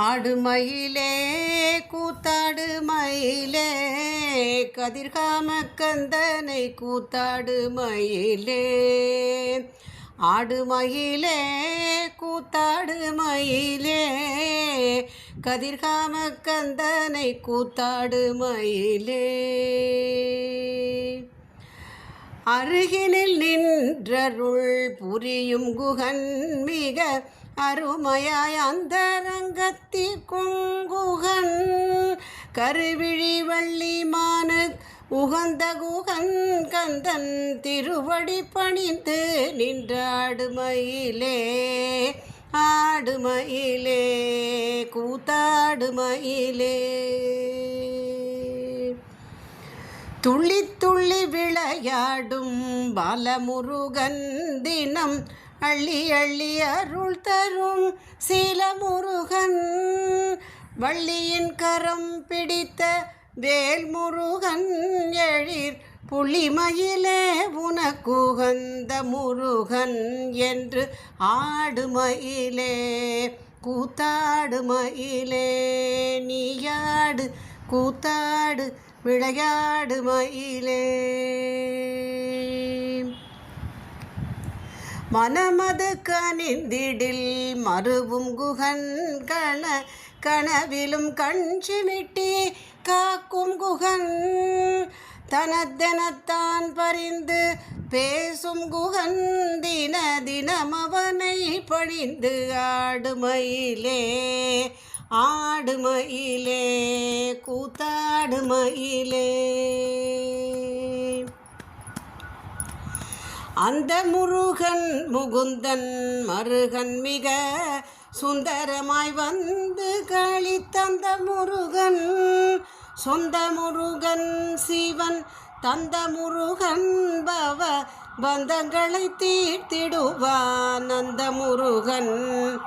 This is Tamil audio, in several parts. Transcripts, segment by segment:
ஆடுமயிலே கூத்தாடு மயிலே கதிர்காம கந்தனை கூத்தாடு மயிலே ஆடுமயிலே கூத்தாடு மயிலே கதிர்காம கந்தனை கூத்தாடு மயிலே அருகினில் நின்றருள் புரியும் குகன் மிக அருமையாய் அந்தரங்கத்தி குங்குகன் கருவிழி வள்ளி மானு உகந்த குகன் கந்தன் திருவடி பணிந்து நின்றாடுமயிலே ஆடுமயிலே கூத்தாடுமயிலே. துள்ளி துள்ளி விளையாடும் பாலமுருகன் தினம் அள்ளி அள்ளி அருள் தரும் சீல முருகன். வள்ளியின் கரம் பிடித்த வேல் முருகன். எழிர் புலிமயிலே உனக்குகந்த முருகன் என்று ஆடுமயிலே கூத்தாடுமயிலே நீயாடு கூத்தாடு விளையாடுமயிலே மயிலே மனமது கனிந்திடில் மறுவும் குகன் கண கனவிலும் கஞ்சிமிட்டி காக்கும் குகன். தனத்தெனத்தான் பறிந்து பேசும் குகன் தின தினம் அவனை பணிந்து ஆடுமயிலே ஆடுமயிலே கூத்தாடுமயிலே. அந்த முருகன் முகுந்தன் மருகன் மிக சுந்தரமாய் வந்து கழித்தந்த முருகன். சொந்த முருகன் சிவன் தந்த முருகன் பவ பந்தங்களை தீர்த்திடுவான் அந்த முருகன்.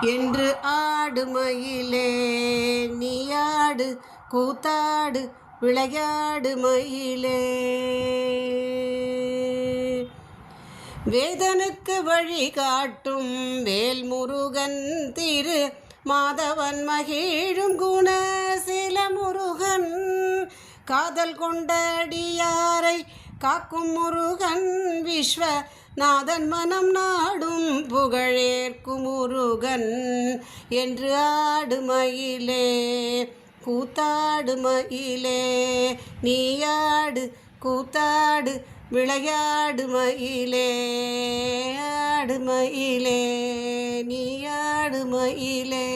என்று ஆடுமயிலே நீயாடு கூத்தாடு விளையாடு மயிலே. வேதனுக்கு வழி காட்டும் வேல் முருகன் திரு மாதவன் மகிழும் குண சில முருகன். காதல் கொண்டடியாரை காக்கும் முருகன். விஸ்வ நாதன் மனம் நாடும் புகழேற்கும் முருகன். என்று ஆடுமயிலே கூத்தாடுமயிலே நீயாடு கூத்தாடு விளையாடு மயிலே ஆடு மயிலே நீயாடு மயிலே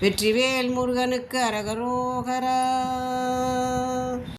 வெற்றிவேல் முருகனுக்கு அரகரோகரா.